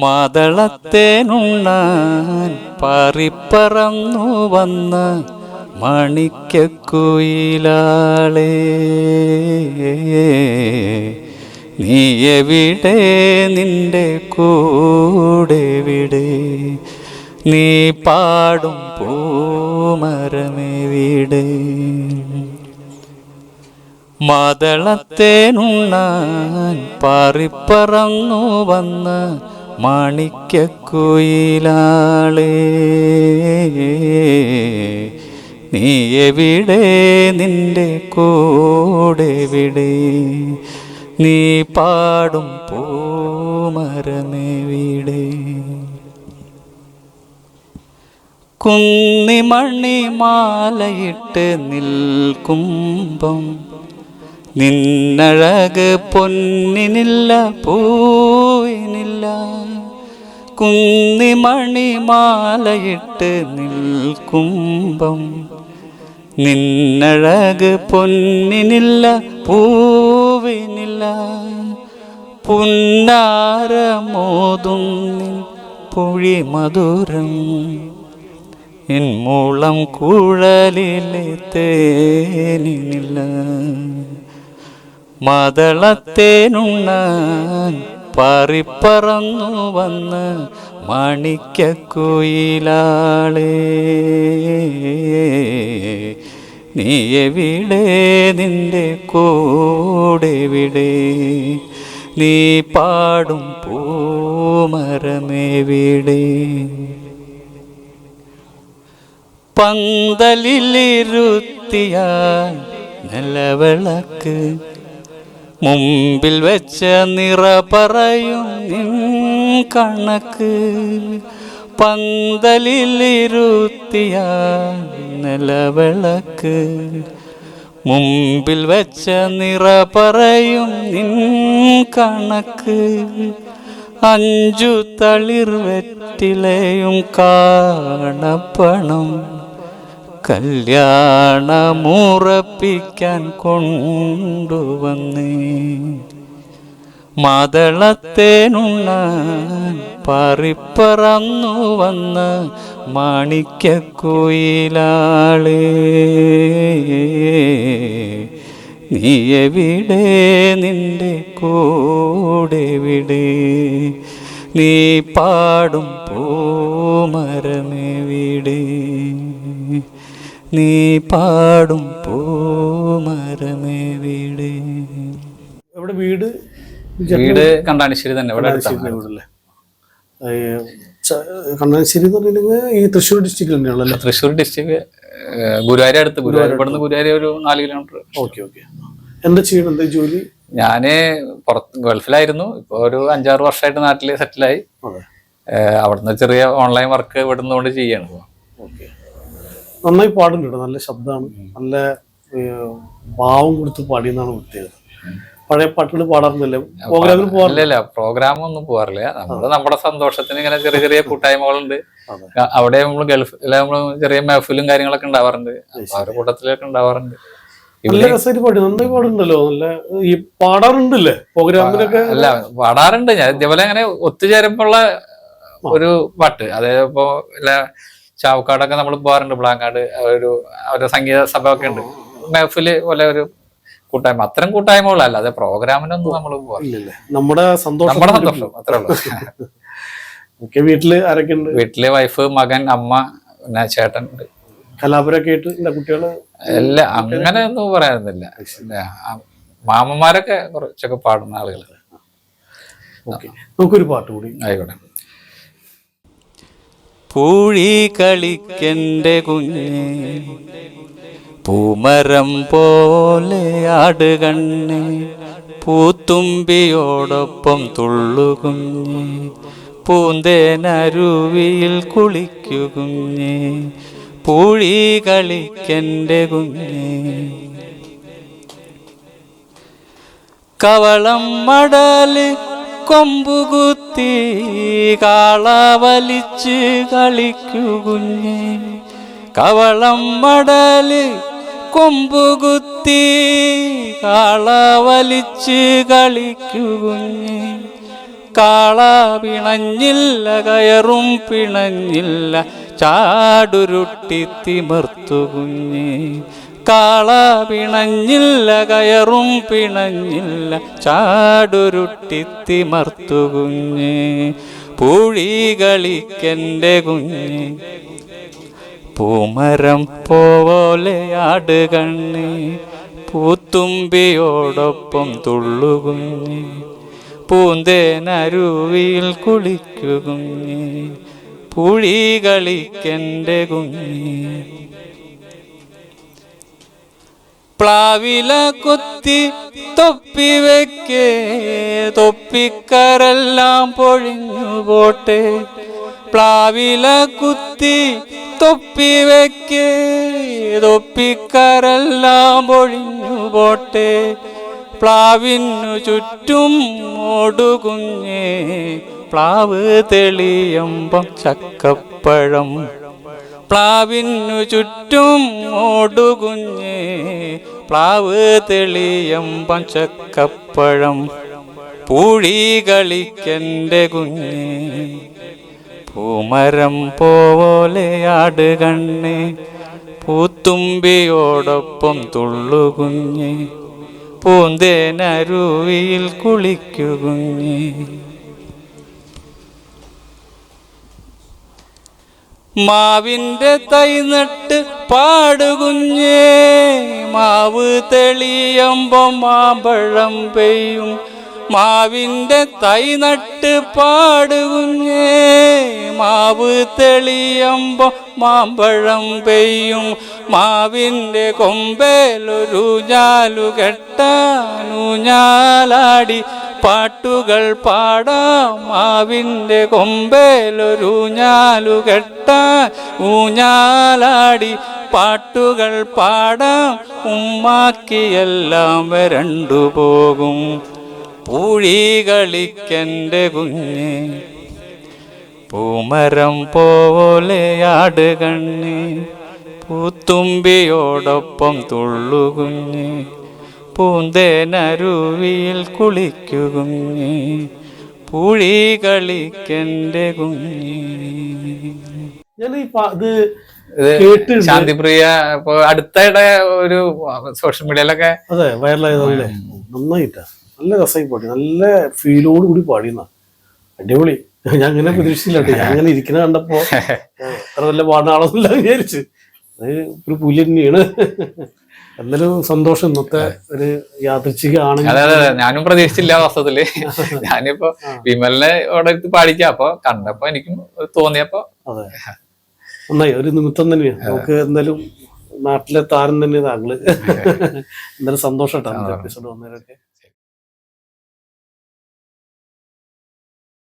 മാതളത്തേനുണ്ണാൻ പാറിപ്പറന്നു വന്ന മണിക്കുയിലാളേ നീ എവിടെ നിന്റെ കൂടെവിടെ? നീ പാടും പൂമരമെവിടെ? മതളത്തേനുണ്ണാൻ പാറിപ്പറന്നു വന്ന മാണിക്കുയിലാളേ നീ എവിടെ നിന്റെ കൂടെവിടെ? നീ പാടും പൂമരമെവിടെ? കുന്നിമണി മാലയിട്ട് നിൽക്കുമ്പം നിന്നഴക് പൊന്നിനില്ല പൂവിനില്ല കുന്നിമണി മണിമാലയിട്ട് നിൽക്കുമ്പം നിന്നഴക് പൊന്നിനില്ല പൂവിനില്ല. പുന്നാരമോതും പുഴി മധുരം. എൻ മൂളം കുഴലിലെ തേനിനില്ല. മതളത്തേനുണ്ണാൻ പാറിപ്പറന്നു വന്ന് മണിക്കക്കുയിലാളേ നീ എവിടെ? നിന്റെ കൂടെവിടെ? നീ പാടും പൂമരമെവിടെ? പന്തലിലിരുത്തിയ നിലവിളക്ക് മുമ്പിൽ വെച്ച നിറ പറയും കണക്ക്. പന്തലിലിരുത്തിയ നിലവിളക്ക്. മുമ്പിൽ വെച്ച നിറ പറയും നിൻ കണക്ക്. അഞ്ചു തളിർ വെറ്റിലയും കാണപ്പണം. കല്യാണമുറപ്പിക്കാൻ കൊണ്ടുവന്നേ. മാതളത്തേനുണ്ണാൻ പാറിപ്പറന്നു വന്ന മാണിക്കക്കുയിലാളേ നീ എവിടെ കൂടെ വിടേ നീ പാടും പൂമരമെവിടെ? നീ പാടും പൂമരമെവിടെ എവിടെ വീട്? വീട് കണ്ടാണിശ്ശേരി തന്നെ ഇവിടെ അടുത്താണ്. കണ്ണാശ്ശേരി എന്ന് പറഞ്ഞിട്ടുണ്ടെങ്കിൽ ഈ തൃശ്ശൂർ ഡിസ്ട്രിക്റ്റിൽ തന്നെയാണല്ലോ? തൃശ്ശൂർ ഡിസ്ട്രിക്ട് ഗുരുവായൂർ അടുത്ത് ഗുരുവായൂർ ഇവിടുന്ന് ഗുരുവായൂർ ഒരു നാല് കിലോമീറ്റർ ഓക്കെ ഓക്കെ. എന്താ ചെയ്യണം എന്താ ജോലി? ഞാൻ പുറത്ത് ഗൾഫിലായിരുന്നു. ഇപ്പൊ ഒരു അഞ്ചാറ് വർഷമായിട്ട് നാട്ടിൽ സെറ്റിലായി അവിടുന്ന് ചെറിയ ഓൺലൈൻ വർക്ക് ഇവിടുന്ന് കൊണ്ട് ചെയ്യാണ്. നന്നായി പാടുന്നുണ്ട് കേട്ടോ. നല്ല ശബ്ദമാണ്. നല്ല ഭാവം കൊടുത്ത് പാടിയെന്നാണ് പ്രത്യേകത പഴയ പാട്ടുകൾ പാടാറുണ്ടല്ലേ? പ്രോഗ്രാമിൽ പോകാറില്ല പ്രോഗ്രാം ഒന്നും പോകാറില്ല. നമ്മൾ നമ്മുടെ സന്തോഷത്തിന് ഇങ്ങനെ ചെറിയ ചെറിയ കൂട്ടായ്മകളുണ്ട്. അവിടെ നമ്മൾ ഗൾഫിൽ നമ്മൾ ചെറിയ മെഹഫിലും കാര്യങ്ങളൊക്കെ ഉണ്ടാവാറുണ്ട്. അവരുടെ കൂട്ടത്തിലൊക്കെ ഉണ്ടാവാറുണ്ട്. നല്ല രസമായിട്ട് പാടി. നന്നായി പാടുണ്ടല്ലോ നല്ല ഈ പാടാറുണ്ടല്ലേ? പ്രോഗ്രാമിലൊക്കെ അല്ല പാടാറുണ്ട്. ഞാൻ ഇതേപോലെ അങ്ങനെ ഒത്തുചേരുമ്പോള്ള ഒരു പാട്ട്. അതായത് ഇപ്പോ ഇല്ല ചാവക്കാടൊക്കെ നമ്മൾ പോകാറുണ്ട്. ബ്ലാങ്കാട് ഒരു അവരുടെ സംഗീത സഭ ഒക്കെ ഉണ്ട് മെഹഫിൽ പോലെ ഒരു കൂട്ടായ്മ. അത്തരം കൂട്ടായ്മകളല്ല. അതെ പ്രോഗ്രാമിനൊന്നും നമ്മൾ പോകാറില്ല നമ്മുടെ സന്തോഷം നമ്മുടെ സന്തോഷം. അത്രേ ഉള്ളൂ. വീട്ടിൽ ആരൊക്കെ ഉണ്ട്? വീട്ടിലെ വൈഫ് മകൻ അമ്മ പിന്നെ ചേട്ടൻ ഉണ്ട്. കലാപരൊക്കെ ആയിട്ട് എന്താ കുട്ടികൾ? അല്ല അങ്ങനെ ഒന്നും പറയാനൊന്നുമില്ല ആ, മാമന്മാരൊക്കെ കുറച്ചൊക്കെ പാടുന്ന ആളുകളാണ് നമുക്കൊരു പാട്ട് കൂടി. ആയിക്കോട്ടെ. പൂഴി കളിക്കന്റെ കുഞ്ഞെ. പൂമരം പോലെ ആടുകണ്ണെ. പൂത്തുമ്പിയോടൊപ്പം തുള്ളുകുഞ്ഞെ പൂന്തേനരുവിയിൽ കുളിക്കുകുഞ്ഞെ പൂഴി കളിക്കന്റെ കുഞ്ഞെ. കവളം മടൽ കൊമ്പുകുത്തി കാള വലിച്ച് കളിക്കു കുഞ്ഞെ. കവളം മടൽ കൊമ്പുകുത്തി കാള വലിച്ച് കളിക്കു കുഞ്ഞെ. കാള പിണഞ്ഞില്ല കയറും പിണഞ്ഞില്ല ചാടുരുട്ടി തിമർത്തു കുഞ്ഞേ. കാള പിണഞ്ഞില്ല കയറും പിണഞ്ഞില്ല ചാടുരുട്ടിത്തിമർത്തു കുഞ്ഞ് പൂഴികളിക്കെന്റെ കുഞ്ഞേ പൂമരം പോലെ കണ്ണ് പൂത്തുമ്പിയോടൊപ്പം തുള്ളുകുഞ്ഞ് പൂന്തേനരുവിയിൽ കുളിക്കുകുഞ്ഞ് പുഴികളിക്കന്റെ കുഞ്ഞി. പ്ലാവില കുത്തി തൊപ്പി വെക്കേ തൊപ്പിക്കരെല്ലാം പൊഴിഞ്ഞു പോട്ടെ. പ്ലാവില കുത്തി തൊപ്പി വെക്കേ തൊപ്പിക്കരെല്ലാം പൊഴിഞ്ഞു പോട്ടെ. പ്ലാവിനു ചുറ്റും ഓടുകുഞ്ഞേ പ്ലാവ് തെളിയമ്പം ചക്കപ്പഴം. പ്ലാവിനു ചുറ്റും ഓടുകുഞ്ഞേ പ്ലാവ് തെളിയം പഞ്ചക്കപ്പഴം പൂഴി കളിക്കന്റെ കുഞ്ഞ്. പൂമരം പോലെ കണ്ണ് പൂത്തുമ്പിയോടൊപ്പം തുള്ളുകുഞ്ഞ് പൂന്തേനരുവിയിൽ കുളിക്കുകുഞ്ഞേ മാവിന്റെ തൈ നട്ട് പാടുകുഞ്ഞേ മാവ് തെളിയമ്പം മാമ്പഴം പെയ്യും. മാവിന്റെ തൈ നട്ട് പാടുകുഞ്ഞേ മാവ് തെളിയമ്പം മാമ്പഴം പെയ്യും. മാവിന്റെ കൊമ്പേലൊരു ഞാലു കെട്ടാനു ഞാലാടി പാട്ടുകൾ പാടാം. മാവിന്റെ കൊമ്പേലൊരു ഞാലു കെട്ടാൻ ഊഞ്ഞാലാടി പാട്ടുകൾ പാടാം. ഉമ്മാക്കിയെല്ലാം വരണ്ടു പോകും. പൂഴികളിക്കെന്റെ കുഞ്ഞ് പൂമരം പോലെ കണ്ണി പൂത്തുമ്പിയോടൊപ്പം തുള്ളുകുഞ്ഞേ പൂന്തേനരുവിയിൽ കുളിക്കുകുഞ്ഞേ പൂഴികളിക്കെന്റെ കുഞ്ഞേ ഞാൻ ഈ പാ- ഇത് ഇത് കേട്ട് ശാന്തിപ്രിയ ഇപ്പൊ അടുത്തിടെ ഒരു സോഷ്യൽ മീഡിയയിലൊക്കെ അതെ വൈറലായതല്ലേ? നന്നായിട്ടാ. നല്ല രസമായി പാടി. നല്ല ഫീലോട് കൂടി പാടിയെന്ന. അടിപൊളി. ഞാൻ അങ്ങനെ പ്രതീക്ഷിച്ചില്ല. ഞാൻ അങ്ങനെ ഇരിക്കുന്ന കണ്ടപ്പോ അത്ര നല്ല പാടുന്ന ആളൊന്നുമില്ല വിചാരിച്ച്. വിചാരിച്ചു അത് ഒരു പുലി തന്നെയാണ്. എന്നാലും സന്തോഷം ഇന്നത്തെ ഒരു യാദൃച്ഛിക അതെ അതെ അതെ. ഞാനും പ്രതീക്ഷിച്ചില്ല വാസ്തവത്തിൽ. ഞാനിപ്പോ വിമലിനെ അവിടെ പാടിക്കാം. അപ്പൊ കണ്ടപ്പോ എനിക്കും തോന്നിയപ്പോ അതെ. നന്നായി. ഒരു നിമിത്തം തന്നെയാണ് നമുക്ക് എന്തായാലും നാട്ടിലെ താരം തന്നെ താങ്കൾ. എന്തായാലും സന്തോഷം കേട്ടോ എപ്പിസോഡ് വന്നതിലൊക്കെ